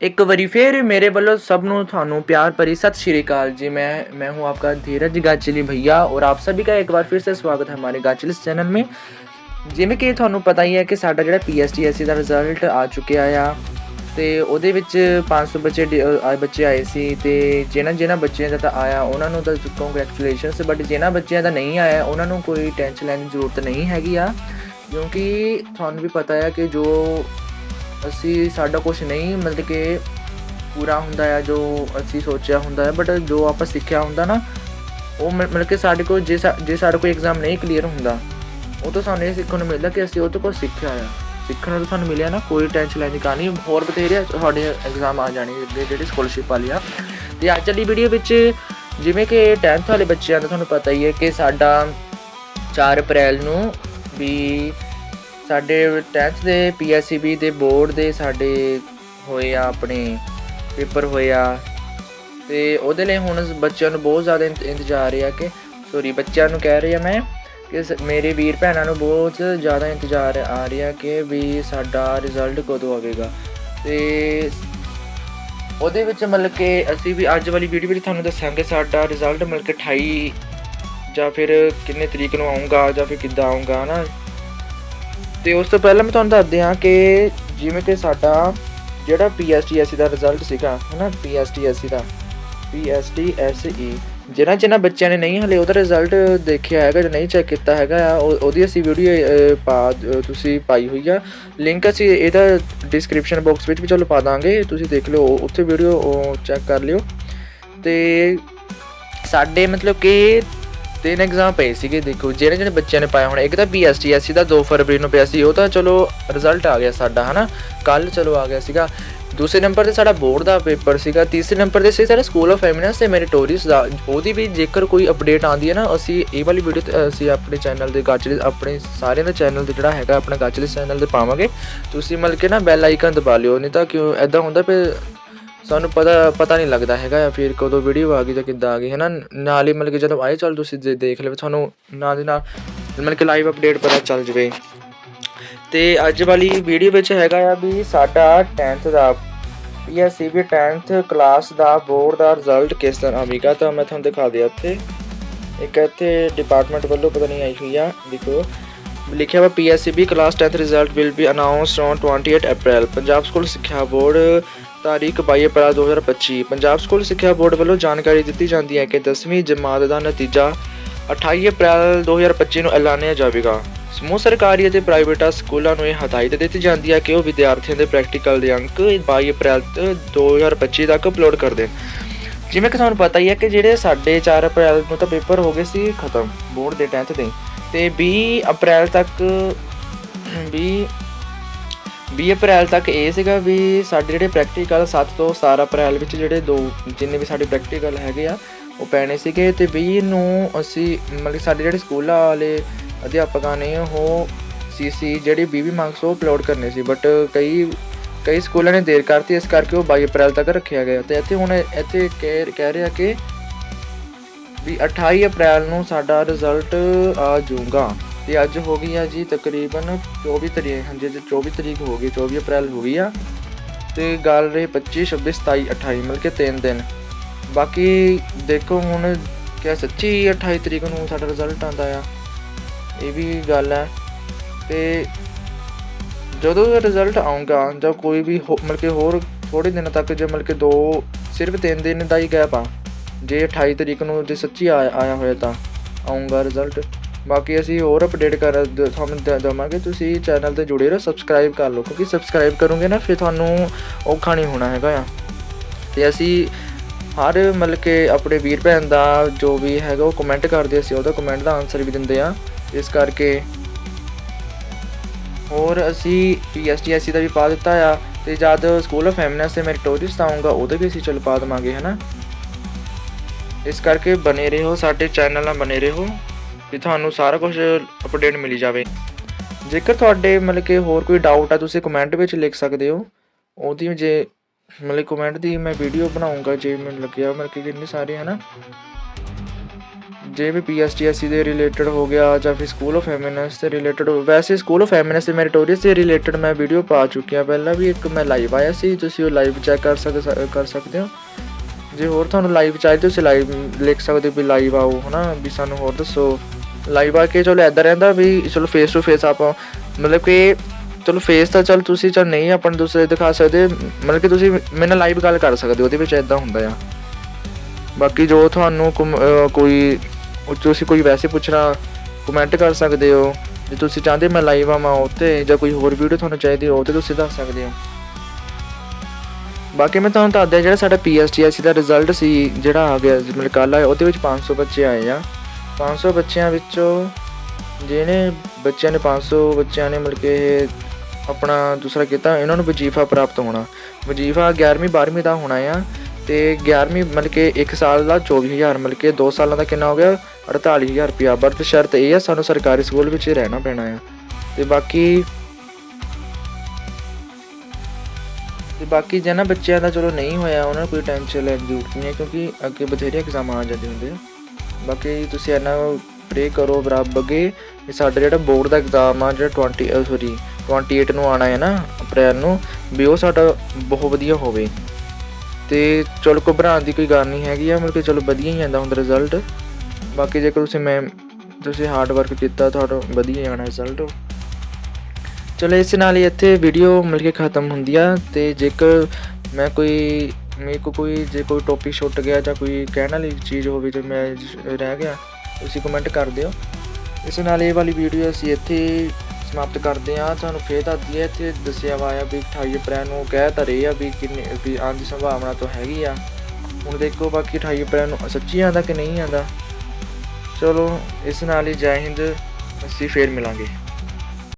ਇੱਕ ਵਾਰੀ ਫੇਰ ਮੇਰੇ ਵੱਲੋਂ ਸਭ ਨੂੰ ਤੁਹਾਨੂੰ प्यार भरी सत श्री अकाल जी मैं मैं हूं आपका धीरज गाचली भैया और आप सभी का एक बार फिर से स्वागत है हमारे गाचलिस चैनल में ਜਿਵੇਂ ਕਿ ਤੁਹਾਨੂੰ ਪਤਾ ਹੀ ਹੈ ਕਿ ਸਾਡਾ ਜਿਹੜਾ ਪੀਐਸਟੀਐਸਸੀ ਦਾ ਰਿਜ਼ਲਟ ਆ ਚੁੱਕਿਆ ਆ ਤੇ ਉਹਦੇ ਵਿੱਚ 500 ਬੱਚੇ ਡੀ- ਅ, ਆਏ ਬੱਚੇ ਆਏ ਸੀ ਤੇ ਜਿਨ੍ਹਾਂ ਜਿਨ੍ਹਾਂ ਬੱਚਿਆਂ ਦਾ ਤਾਂ ਆਇਆ ਉਹਨਾਂ ਨੂੰ ਤਾਂ ਕੰਗ੍ਰੈਚੁਲੇਸ਼ਨਸ ਬਟ ਜਿਨ੍ਹਾਂ ਬੱਚਿਆਂ ਦਾ ਨਹੀਂ ਆਇਆ ਉਹਨਾਂ ਨੂੰ ਕੋਈ ਟੈਨਸ਼ਨ ਲੈਣ ਦੀ ਜ਼ਰੂਰਤ ਨਹੀਂ ਹੈਗੀ ਆ ਕਿਉਂਕਿ ਤੁਹਾਨੂੰ ਵੀ ਪਤਾ ਹੈ ਕਿ ਜੋ ਅਸੀਂ ਸਾਡਾ ਕੁਝ ਨਹੀਂ, ਮਤਲਬ ਕਿ ਪੂਰਾ ਹੁੰਦਾ ਆ ਜੋ ਅਸੀਂ ਸੋਚਿਆ ਹੁੰਦਾ ਹੈ ਬਟ ਜੋ ਆਪਾਂ ਸਿੱਖਿਆ ਹੁੰਦਾ ਨਾ, ਉਹ ਮਤਲਬ ਕਿ ਸਾਡੇ ਕੋਲ ਜੇ ਸਾ- ਜੇ ਸਾਡੇ ਕੋਲ ਐਗਜ਼ਾਮ ਨਹੀਂ ਕਲੀਅਰ ਹੁੰਦਾ, ਉਹ ਤੋਂ ਸਾਨੂੰ ਇਹ ਸਿੱਖਣ ਨੂੰ ਮਿਲਦਾ ਕਿ ਅਸੀਂ ਉਹ ਤੋਂ ਕੁਝ ਸਿੱਖਿਆ ਆ। ਸਿੱਖਣ ਨੂੰ ਸਾਨੂੰ ਮਿਲਿਆ ਨਾ, ਕੋਈ ਟੈਨਸ਼ਨ ਲੈਣ ਦੀ ਕਹਾਣੀ ਹੋਰ ਬਥੇਰੇ ਤੁਹਾਡੇ ਐਗਜ਼ਾਮ ਆ ਜਾਣੇ ਜਿਹੜੇ, ਜਿਹੜੀ ਸਕਾਲਰਸ਼ਿਪ ਵਾਲੀ ਆ। ਤੇ ਅੱਜ ਵਾਲੀ ਵੀਡੀਓ ਵਿੱਚ ਜਿਵੇਂ ਕਿ 10th ਵਾਲੇ ਬੱਚਿਆਂ ਦਾ ਤੁਹਾਨੂੰ ਪਤਾ ਹੀ ਹੈ ਕਿ ਸਾਡਾ 4 ਅਪ੍ਰੈਲ ਨੂੰ ਵੀ ਸਾਡੇ 10th ਦੇ ਪੀਐਸਸੀਬੀ ਦੇ ਬੋਰਡ ਦੇ ਸਾਡੇ ਹੋਏ ਆ, ਆਪਣੇ ਪੇਪਰ ਹੋਏ ਆ। ਤੇ ਉਹਦੇ ਲਈ ਹੁਣ ਬੱਚਿਆਂ ਨੂੰ ਬਹੁਤ ਜ਼ਿਆਦਾ ਇੰਤ- ਇੰਤਜ਼ਾਰ ਆ ਕਿ ਸੋਰੀ ਬੱਚਿਆਂ ਨੂੰ ਕਹਿ ਰਿਹਾ ਮੈਂ ਕਿ ਸ- ਮੇਰੇ ਵੀਰ ਭੈਣਾਂ ਨੂੰ ਬਹੁਤ ਜ਼ਿਆਦਾ ਇੰਤਜ਼ਾਰ ਆ ਰਿਹਾ ਕਿ ਵੀ ਸਾਡਾ ਰਿਜ਼ਲਟ ਕਦੋਂ ਆਵੇਗਾ। ਤੇ ਉਹਦੇ ਵਿੱਚ ਮਤਲਬ ਕਿ ਅਸੀਂ ਵੀ ਅੱਜ ਵਾਲੀ ਵੀਡੀਓ ਵਿੱਚ ਤੁਹਾਨੂੰ ਦੱਸਾਂਗੇ ਸਾਡਾ ਰਿਜ਼ਲਟ ਮਤਲਬ ਕਿ 28 ਜਾਂ ਫਿਰ ਕਿੰਨੇ ਤਰੀਕ ਨੂੰ ਆਊਗਾ ਜਾਂ ਫਿਰ ਕਿੱਦਾਂ ਆਊਗਾ ਨਾ ਤੇ ਉਸ ਤੋਂ ਪਹਿਲਾਂ ਮੈਂ ਤੁਹਾਨੂੰ ਦੱਸ ਦਿਆਂ ਕਿ ਜਿਵੇਂ ਕਿ ਸਾਡਾ ਜਿਹੜਾ ਪੀਐਸਟੀਐਸਸੀ ਦਾ ਰਿਜ਼ਲਟ ਸੀਗਾ, ਹਨਾ? ਪੀਐਸਟੀਐਸਸੀ ਦਾ ਪੀਐਸਟੀਐਸਈ ਜਿਹਨਾਂ ਜਿਹਨਾਂ ਬੱਚਿਆਂ ਨੇ ਨਹੀਂ ਹਲੇ ਉਹਦਾ ਰਿਜ਼ਲਟ ਦੇਖਿਆ ਹੈਗਾ ਜਾਂ ਨਹੀਂ ਚੈੱਕ ਕੀਤਾ ਹੈਗਾ, ਆ, ਉਹ- ਉਹਦੀ ਅਸੀਂ ਵੀਡੀਓ ਪਾ ਤੁਸੀਂ ਪਾਈ ਹੋਈ ਆ। ਲਿੰਕ ਅਸੀਂ ਇਹਦਾ ਡਿਸਕ੍ਰਿਪਸ਼ਨ ਬਾਕਸ ਵਿੱਚ ਵੀ ਚਲੋ ਪਾ ਦਾਂਗੇ, ਤੁਸੀਂ ਦੇਖ ਲਿਓ ਉੱਥੇ ਵੀਡੀਓ ਚੈੱਕ ਕਰ ਲਿਓ। ਤੇ ਸਾਡੇ ਮਤਲਬ ਕਿ ਤਿੰਨ ਐਗਜ਼ਾਮ ਪਏ ਸੀਗੇ, ਦੇਖੋ, ਜਿਹੜੇ ਜਿਹੜੇ ਬੱਚਿਆਂ ਨੇ ਪਾਇਆ ਹੁਣ, ਇੱਕ ਤਾਂ ਪੀਐਸਟੀਐਸਸੀ ਦਾ 2 ਫਰਵਰੀ ਨੂੰ ਪਿਆ ਸੀ, ਉਹ ਤਾਂ ਚਲੋ ਰਿਜ਼ਲਟ ਆ ਗਿਆ ਸਾਡਾ, ਹਨਾ? ਕੱਲ ਚਲੋ ਆ ਗਿਆ ਸੀਗਾ। ਦੂਸਰੇ ਨੰਬਰ ਤੇ ਸਾਡਾ ਬੋਰਡ ਦਾ ਪੇਪਰ ਸੀਗਾ, ਤੀਸਰੇ ਨੰਬਰ ਤੇ ਸੀ, ਸਾਡਾ ਸਕੂਲ ਆਫ ਫੈਮਿਨਸ ਤੇ ਮੈਰੀਟੋਰੀਅਸ ਦਾ, ਉਹਦੀ ਵੀ ਜੇਕਰ ਕੋਈ ਅਪਡੇਟ ਆਉਂਦੀ ਹੈ ਨਾ, ਅਸੀਂ ਇਹ ਵਾਲੀ ਵੀਡੀਓ ਤੇ, ਅਸੀਂ ਆਪਣੇ ਚੈਨਲ ਦੇ ਗਾਚਲੇ, ਆਪਣੇ ਸਾਰਿਆਂ ਦੇ ਚੈਨਲ ਤੇ ਜਿਹੜਾ ਹੈਗਾ, ਆਪਣਾ ਗਾਚਲੇ ਚੈਨਲ ਤੇ ਪਾਵਾਂਗੇ। ਤੁਸੀਂ ਮਿਲ ਕੇ ਨਾ ਬੈਲ ਆਈਕਨ ਦਬਾ ਲਿਓ, ਨਹੀਂ ਤਾਂ ਕਿਉਂ ਐਦਾਂ ਹੁੰਦਾ ਵੀ ਸਾਨੂੰ ਪਤਾ ਪਤਾ ਨਹੀਂ ਲੱਗਦਾ ਹੈਗਾ ਜਾਂ ਫਿਰ ਕਦੋਂ ਵੀਡੀਓ ਆ ਗਈ ਜਾਂ ਕਿੱਦਾਂ ਆ ਗਈ ਹੈ ਨਾ ਨਾਲ ਹੀ ਮਤਲਬ ਕਿ ਜਦੋਂ ਆਏ, ਚੱਲ ਤੁਸੀਂ ਦੇ- ਦੇਖ ਲਓ ਤੁਹਾਨੂੰ ਨਾਲ ਦੀ ਨਾਲ ਮਤਲਬ ਕਿ ਲਾਈਵ ਅਪਡੇਟ ਪਤਾ ਚੱਲ ਜਵੇ। ਤੇ ਅੱਜ ਵਾਲੀ ਵੀਡੀਓ ਵਿੱਚ ਹੈਗਾ ਆ ਵੀ ਸਾਡਾ 10th ਦਾ ਪੀਐਸਸੀਬੀ 10th ਕਲਾਸ ਦਾ ਬੋਰਡ ਦਾ ਰਿਜ਼ਲਟ ਕਿਸ ਤਰ੍ਹਾਂ ਆਵੇਗਾ ਤਾਂ ਮੈਂ ਤੁਹਾਨੂੰ ਦਿਖਾ ਦਿਆ ਇੱਥੇ। ਇੱਕ ਇੱਥੇ ਡਿਪਾਰਟਮੈਂਟ ਵੱਲੋਂ ਪਤਾ ਨਹੀਂ ਆਈ ਹੋਈ ਆ, ਦੇਖੋ। ਲਿਖਿਆ ਵਾ PSCB class 10th result will be announced on 28 April Punjab school ਸਿੱਖਿਆ ਬੋਰਡ ਤਾਰੀਖ 22 ਅਪ੍ਰੈਲ 2025 ਪੰਜਾਬ ਸਕੂਲ ਸਿੱਖਿਆ ਬੋਰਡ ਵੱਲੋਂ ਜਾਣਕਾਰੀ ਦਿੱਤੀ ਜਾਂਦੀ ਹੈ ਕਿ 10ਵੀਂ ਜਮਾਤ ਦਾ ਨਤੀਜਾ 28 ਅਪ੍ਰੈਲ 2025 ਨੂੰ ਐਲਾਨਿਆ ਜਾਵੇਗਾ। ਸਮੂਹ ਸਰਕਾਰੀ ਅਤੇ ਪ੍ਰਾਈਵੇਟ ਸਕੂਲਾਂ ਨੂੰ ਇਹ ਹਦਾਇਤ ਦਿੱਤੀ ਜਾਂਦੀ ਹੈ ਕਿ ਉਹ ਵਿਦਿਆਰਥੀਆਂ ਦੇ ਪ੍ਰੈਕਟੀਕਲ ਦੇ ਅੰਕ 22 ਅਪ੍ਰੈਲ ਤ- 2025 ਤੱਕ ਅਪਲੋਡ ਕਰ ਦੇਣ। ਜਿਵੇਂ ਕਿ ਤੁਹਾਨੂੰ ਪਤਾ ਹੀ ਹੈ ਕਿ ਜਿਹੜੇ ਸਾਡੇ 4 ਅਪ੍ਰੈਲ ਨੂੰ ਤਾਂ ਪੇਪਰ ਹੋ ਗਏ ਸੀ, ਖਤਮ ਬੋਰਡ ਦੇ 10th ਦੇ। ਤੇ 20 ਅਪ੍ਰੈਲ ਤੱਕ 20 20 ਅਪ੍ਰੈਲ ਤੱਕ ਇਹ ਸੀਗਾ ਵੀ ਸਾਡੇ ਜਿਹੜੇ ਪ੍ਰੈਕਟੀਕਲ 7 ਤੋਂ 17 ਅਪ੍ਰੈਲ ਵਿੱਚ ਜਿਹੜੇ ਦੋ, ਜਿੰਨੇ ਵੀ ਸਾਡੇ ਪ੍ਰੈਕਟੀਕਲ ਹੈਗੇ ਆ, ਉਹ ਪੈਣੇ ਸੀਗੇ ਤੇ 20 ਨੂੰ ਅਸੀਂ ਮਤਲਬ ਕਿ ਸਾਡੇ ਜਿਹੜੇ ਸਕੂਲਾਂ ਵਾਲੇ ਅਧਿਆਪਕਾਂ ਨੇ ਉਹ ਸੀਸੀ ਜਿਹੜੀ 20 ਮਾਰਕਸ ਉਹ ਅਪਲੋਡ ਕਰਨੇ ਸੀ ਬਟ ਕਈ ਕਈ ਸਕੂਲਾਂ ਨੇ ਦੇਰ ਕਰਤੀ, ਇਸ ਕਰਕੇ ਉਹ 22 ਅਪ੍ਰੈਲ ਤੱਕ ਰੱਖਿਆ ਗਿਆ ਤੇ ਇੱਥੇ ਹੁਣ ਇੱਥੇ ਕਹਿ ਕਹਿ ਰਿਹਾ ਕਿ ਵੀ 28 ਅਪ੍ਰੈਲ ਨੂੰ ਸਾਡਾ ਰਿਜ਼ਲਟ ਆ ਜਾਊਗਾ। ਤੇ ਅੱਜ ਹੋ ਗਈ ਆ ਜੀ ਤਕਰੀਬਨ 24 ਤਰੀਕ, ਹਾਂਜੀ ਜੀ 24 ਤਰੀਕ ਹੋ ਗਈ 24 ਅਪ੍ਰੈਲ ਹੋ ਗਈ ਆ। ਤੇ ਗੱਲ ਰਹੀ 25 26 27 28 ਮਿਲ ਕੇ 3 ਦਿਨ। ਬਾਕੀ ਦੇਖੋ ਹੁਣ ਕਿਆ ਸੱਚੀ 28 ਤਰੀਕ ਨੂੰ ਸਾਡਾ ਰਿਜ਼ਲਟ ਆਂਦਾ ਆ। ਇਹ ਵੀ ਗੱਲ ਹੈ ਤੇ ਜਦੋਂ ਰਿਜ਼ਲਟ ਆਉਂਗਾ ਜਾਂ ਕੋਈ ਵੀ ਹੋ- ਮਤਲਬ ਕਿ ਹੋਰ ਥੋੜੇ ਦਿਨਾਂ ਤੱਕ ਜੇ ਮਤਲਬ ਕਿ ਦੋ, ਸਿਰਫ 3 ਦਿਨ ਦਾ ਹੀ ਗੈਪ ਆ। ਜੇ 28 ਤਰੀਕ ਨੂੰ ਜੇ ਸੱਚੀ ਆਇਆ ਆਇਆ ਹੋਇਆ ਤਾਂ ਆਉਂਗਾ ਰਿਜ਼ਲਟ ਬਾਕੀ ਅਸੀਂ ਹੋਰ ਅਪਡੇਟ ਕਰ ਤੁਹਾਨੂੰ ਦ- ਦੇਵਾਂਗੇ। ਤੁਸੀਂ ਚੈਨਲ ਤੇ ਜੁੜੇ ਰਹੋ ਸਬਸਕ੍ਰਾਈਬ ਕਰ ਲਓ, ਕਿਉਂਕਿ ਸਬਸਕ੍ਰਾਈਬ ਕਰੋਗੇ ਨਾ, ਫਿਰ ਤੁਹਾਨੂੰ ਔਖਾ ਨਹੀਂ ਹੋਣਾ ਹੈਗਾ ਆ। ਤੇ ਅਸੀਂ ਹਰ ਮਤਲਬ ਕਿ ਆਪਣੇ ਵੀਰ ਭੈਣ ਦਾ ਜੋ ਵੀ ਹੈਗਾ, ਉਹ ਕਮੈਂਟ ਕਰਦੇ ਅਸੀਂ, ਉਹਦਾ ਕਮੈਂਟ ਦਾ ਆਨਸਰ ਵੀ ਦਿੰਦੇ ਆ। ਇਸ ਕਰਕੇ ਹੋਰ ਅਸੀਂ ਪੀਐਸਟੀਐਸਸੀ ਦਾ ਵੀ ਪਾ ਦਿੱਤਾ ਆ, ਤੇ ਜਦ ਸਕੂਲ ਆਫ ਫੈਮਿਨਸ ਤੇ ਮੈਰੀਟੋਰੀਅਸ ਦਾ ਆਊਗਾ, ਉਹਦੇ ਵੀ ਅਸੀਂ ਚੱਲ ਪਾ ਦੇਵਾਂਗੇ, ਹਨਾ। ਇਸ ਕਰਕੇ ਬਨੇ ਰਹੋ, ਸਾਡੇ ਚੈਨਲ ਨਾਲ ਬਨੇ ਰਹੋ। ਵੀ ਤੁਹਾਨੂੰ ਸਾਰਾ ਕੁਝ ਅਪਡੇਟ ਮਿਲੀ ਜਾਵੇ। ਜੇਕਰ ਤੁਹਾਡੇ ਮਤਲਬ ਕਿ ਹੋਰ ਕੋਈ ਡਾਊਟ ਆ, ਤੁਸੀਂ ਕਮੈਂਟ ਵਿੱਚ ਲਿਖ ਸਕਦੇ ਹੋ। ਉਹਦੀ ਜੇ ਮਤਲਬ ਕਮੈਂਟ ਦੀ ਮੈਂ ਵੀਡੀਓ ਬਣਾਉਂਗਾ, ਜੇ ਮੈਨੂੰ ਲੱਗਿਆ ਮਤਲਬ ਕਿ ਕਿੰਨੇ ਸਾਰੇ, ਹਨਾ। ਜੇ ਵੀ ਪੀਐਸਟੀਐਸਸੀ ਦੇ ਰਿਲੇਟਡ ਹੋ ਗਿਆ ਜਾਂ ਫਿਰ ਸਕੂਲ ਆਫ ਫੈਮਿਨਸ ਦੇ ਰਿਲੇਟਡ ਵੈਸੇ ਸਕੂਲ ਆਫ ਫੈਮਿਨਸ ਤੇ ਮੈਰੀਟੋਰੀਅਸ ਦੇ ਰਿਲੇਟਡ ਮੈਂ ਵੀਡੀਓ ਪਾ ਚੁੱਕਿਆ। ਪਹਿਲਾਂ ਵੀ ਇੱਕ ਮੈਂ ਲਾਈਵ ਆਇਆ ਸੀ, ਤੁਸੀਂ ਉਹ ਲਾਈਵ ਚੈੱਕ ਕਰ ਸਕਦੇ ਕਰ ਸਕਦੇ ਹੋ। ਜੇ ਹੋਰ ਤੁਹਾਨੂੰ ਲਾਈਵ ਚਾਹੀਦੀ ਤੁਸੀਂ ਲਾਈਵ ਲਿਖ ਸਕਦੇ ਹੋ ਵੀ ਲਾਈਵ ਆਓ, ਹਨਾ। ਵੀ ਸਾਨੂੰ ਹੋਰ ਦੱਸੋ। ਲਾਈਵ ਆ ਕੇ ਚਲੋ ਐਦਾਂ ਰਹਿੰਦਾ ਵੀ ਚਲੋ ਫੇਸ ਟੂ ਫੇਸ ਆਪਾਂ, ਮਤਲਬ ਕਿ ਚਲੋ ਫੇਸ ਤਾਂ ਚਲ ਤੁਸੀਂ ਚਲ ਨਹੀਂ, ਆਪਾਂ ਨੂੰ ਦੂਸਰੇ ਦਿਖਾ ਸਕਦੇ, ਮਤਲਬ ਕਿ ਤੁਸੀਂ ਮੇਰੇ ਨਾਲ ਲਾਈਵ ਗੱਲ ਕਰ ਸਕਦੇ ਹੋ, ਉਹਦੇ ਵਿੱਚ ਐਦਾਂ ਹੁੰਦਾ ਆ। ਬਾਕੀ ਜੋ ਤੁਹਾਨੂੰ ਕਮ- ਕੋਈ ਤੁਸੀਂ ਕੋਈ ਵੈਸੇ ਪੁੱਛਣਾ ਕਮੈਂਟ ਕਰ ਸਕਦੇ ਹੋ, ਜੇ ਤੁਸੀਂ ਚਾਹੁੰਦੇ ਮੈਂ ਲਾਈਵ ਆਵਾਂ ਉੱਤੇ ਜਾਂ ਕੋਈ ਹੋਰ ਵੀਡੀਓ ਤੁਹਾਨੂੰ ਚਾਹੀਦੀ ਹੋ ਤੇ ਤੁਸੀਂ ਦੱਸ ਸਕਦੇ ਹੋ। ਬਾਕੀ ਮੈਂ ਤੁਹਾਨੂੰ ਦੱਸਦਾ, ਜਿਹੜਾ ਸਾਡਾ ਪੀਐਸਟੀਐਸਸੀ ਦਾ ਰਿਜ਼ਲਟ ਸੀ, ਜਿਹੜਾ ਆ ਗਿਆ, ਮਤਲਬ ਕੱਲ ਆਇਆ, ਉਹਦੇ ਵਿੱਚ 500 ਬੱਚੇ ਆਏ ਆ। 500 ਬੱਚਿਆਂ ਵਿੱਚੋਂ ਜਿਹਨੇ ਬੱਚਿਆਂ ਨੇ 500 ਬੱਚਿਆਂ ਨੇ ਮਤਲਬ ਕਿ ਇਹ ਆਪਣਾ ਦੂਸਰਾ ਕੀਤਾ, ਇਹਨਾਂ ਨੂੰ ਵਜੀਫਾ ਪ੍ਰਾਪਤ ਹੋਣਾ। ਵਜੀਫਾ 11ਵੀਂ 12ਵੀਂ ਦਾ ਹੋਣਾ ਆ ਤੇ 11ਵੀਂ ਮਤਲਬ ਕਿ 1 ਸਾਲ ਦਾ 24000 ਮਤਲਬ ਕਿ 2 ਸਾਲਾਂ ਦਾ ਕਿੰਨਾ ਹੋ ਗਿਆ? 48000 ਰੁਪਇਆ। ਬਰਤ ਸ਼ਰਤ ਇਹ ਆ, ਸਾਨੂੰ ਸਰਕਾਰੀ ਸਕੂਲ ਵਿੱਚ ਰਹਿਣਾ ਪੈਣਾ ਆ। ਤੇ ਬਾਕੀ ਤੇ ਬਾਕੀ ਜੇ ਨਾ ਬੱਚਿਆਂ ਦਾ ਚਲੋ ਨਹੀਂ ਹੋਇਆ, ਉਹਨਾਂ ਨੂੰ ਕੋਈ ਟੈਨਸ਼ਨ ਲੈਣ ਦੀ ਜ਼ਰੂਰਤ ਨਹੀਂ ਹੈ, ਕਿਉਂਕਿ ਅੱਗੇ ਬਥੇਰੇ ਐਗਜ਼ਾਮ ਆ ਜਾਂਦੇ ਹੁੰਦੇ ਆ ਬਾਕੀ ਤੁਸੀਂ ਇਹਨਾਂ ਪ੍ਰੇ ਕਰੋ ਬਰਾਬਰ ਅੱਗੇ ਕਿ ਸਾਡਾ ਜਿਹੜਾ ਬੋਰਡ ਦਾ ਐਗਜ਼ਾਮ ਆ, ਜਿਹੜਾ 20 ਸੌਰੀ 28 ਨੂੰ ਆਣਾ ਹੈ ਨਾ, ਅਪ੍ਰੈਲ ਨੂੰ, ਵੀ ਉਹ ਸਾਡਾ ਬਹੁਤ ਵਧੀਆ ਹੋਵੇ। ਤੇ ਚਲੋ ਘਬਰਾਉਣ ਦੀ ਕੋਈ ਗੱਲ ਨਹੀਂ ਹੈਗੀ ਆ, ਮਤਲਬ ਕਿ ਚਲੋ ਵਧੀਆ ਹੀ ਆਂਦਾ ਹੁੰਦਾ ਰਿਜ਼ਲਟ ਬਾਕੀ ਜੇਕਰ ਤੁਸੀਂ ਮੈਂ, ਤੁਸੀਂ ਹਾਰਡ ਵਰਕ ਕੀਤਾ ਤੁਹਾਡਾ ਵਧੀਆ ਹੀ ਆਣਾ ਰਿਜ਼ਲਟ ਚਲੋ ਇਸ ਨਾਲ ਹੀ ਇੱਥੇ ਵੀਡੀਓ ਮਿਲ ਕੇ ਖਤਮ ਹੁੰਦੀ ਆ, ਤੇ ਜੇਕਰ ਮੈਂ ਕੋਈ ਮੇਰੇ ਕੋ ਕੋਈ, ਜੇ ਕੋਈ ਟੌਪਿਕ ਛੁੱਟ ਗਿਆ ਜਾਂ ਕੋਈ ਕਹਿਣ ਵਾਲੀ ਚੀਜ਼ ਹੋਵੇ, ਜੇ ਮੈਂ ਰਹਿ ਗਿਆ, ਤੁਸੀਂ ਕਮੈਂਟ ਕਰ ਦਿਓ। ਇਸ ਨਾਲ ਇਹ ਵਾਲੀ ਵੀਡੀਓ ਅਸੀਂ ਇੱਥੇ ਸਮਾਪਤ ਕਰਦੇ ਹਾਂ। ਤੁਹਾਨੂੰ ਫੇਰ ਦੱਸ ਦਈਏ, ਇੱਥੇ ਦੱਸਿਆ ਵਾ ਆ ਵੀ 28 ਅਪ੍ਰੈਲ ਨੂੰ ਕਹਿ ਤਾਂ ਰਹੇ ਆ ਵੀ ਕਿੰਨੇ, ਵੀ ਆਉਣ ਦੀ ਸੰਭਾਵਨਾ ਤਾਂ ਹੈਗੀ ਆ। ਹੁਣ ਦੇਖੋ ਬਾਕੀ 28 ਅਪ੍ਰੈਲ ਨੂੰ ਸੱਚੀ ਆਂਦਾ ਕਿ ਨਹੀਂ ਆਂਦਾ ਚਲੋ, ਇਸ ਨਾਲ ਹੀ ਜੈ ਹਿੰਦ, ਅਸੀਂ ਫੇਰ ਮਿਲਾਂਗੇ।